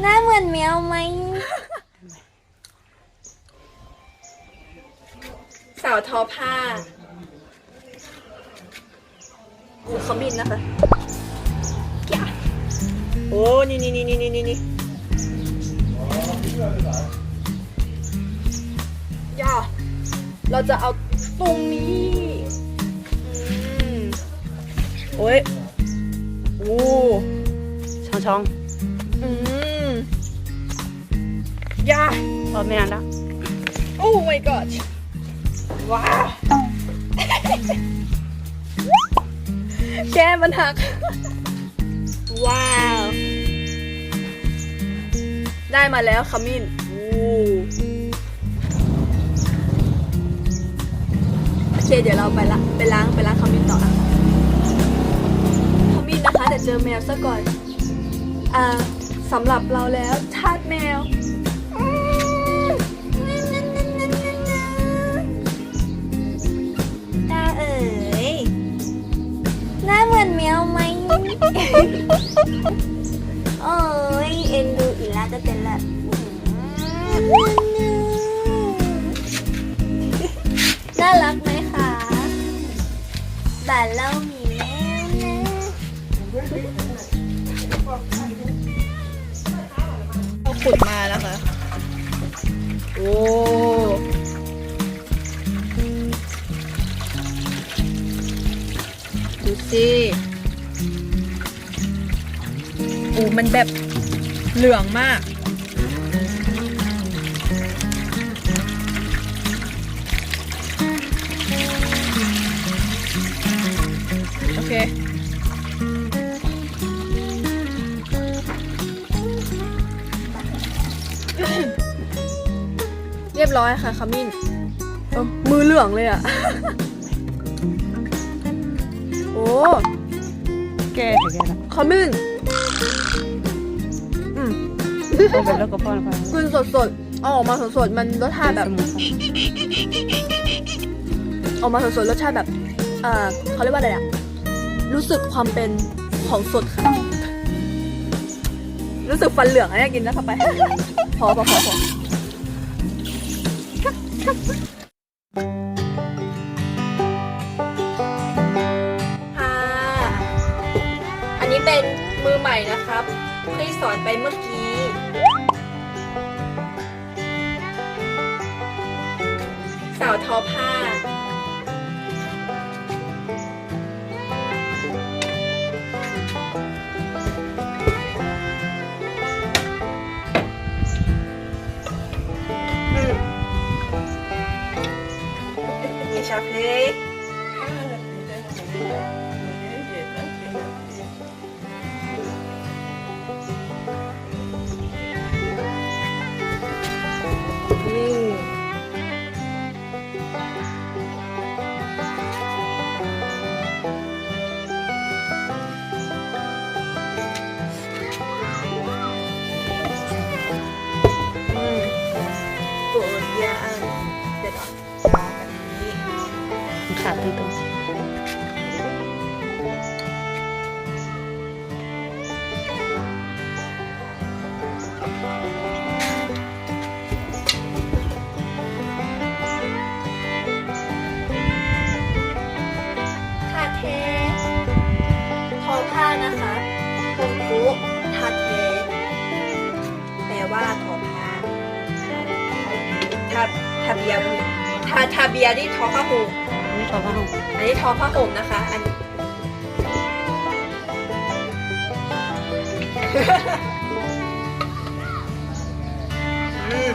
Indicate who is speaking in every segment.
Speaker 1: หน้าเหมือนแมวไหม
Speaker 2: สาวทอผ้าโอ้เขาบินนะคะแกะโอ้ นี่นี่นี่นี่นี่นี่ย่าเราจะเอาตรงนี้อืมโอ้ยโอ้
Speaker 3: ช่องช่อง
Speaker 2: อืมย่า
Speaker 3: พอไม่นานแล้ว
Speaker 2: โอ้ my god ว้าวแกมันหัก ว้าว ได้มาแล้วขมิ้นโอ้โอเคเดี๋ยวเราไปละไปล้างไปล้างขมิ้นต่ออะขมิ้นนะคะแต่เจอแมวซะก่อน อ่า สำหรับเราแล้วทาสแมว
Speaker 1: ตาเอ๋ยหน้าเหมือนแมวไหม โอ้ยเอ็นดูอีลาจะเป็นละ
Speaker 2: ดูสิโอ้มันแบบเหลืองมาก โอเค เรียบร้อยค่ะขมิ้นเอ้ามือเหลืองเลยอะโอ้
Speaker 3: แกถึงแกแล้ว
Speaker 2: ขมิ้นอืม
Speaker 3: เอาไปแล้วก็พ่อนะพ่อ
Speaker 2: กินสดๆเอาออกมาสดๆมันรสชาติแบบ ออกมาสดๆรสชาติแบบ เอ่อเขาเรียกว่าอะไรอะรู้สึกความเป็นของสดค่ะ รู้สึกฟันเหลืองอะเนี่ยกินแล้วเข้าไป พอพอพอพอ ค่ะ อันนี้เป็นมือใหม่นะครับที่สอนไปเมื่อกี้ สาวทอผ้า มีช เบียบุทาทาเบียนี่ทอผ้าห่ม
Speaker 3: ๆนี่ชอบผ้าห่ม
Speaker 2: อันนี้ทอผ้าห่มนะคะ อันอืม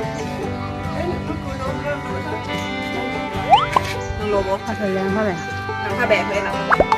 Speaker 2: น้องโลโม
Speaker 3: ผ้าเธอแรงเท่าไหร่
Speaker 2: น้องผ้าแบบเลยค่ะ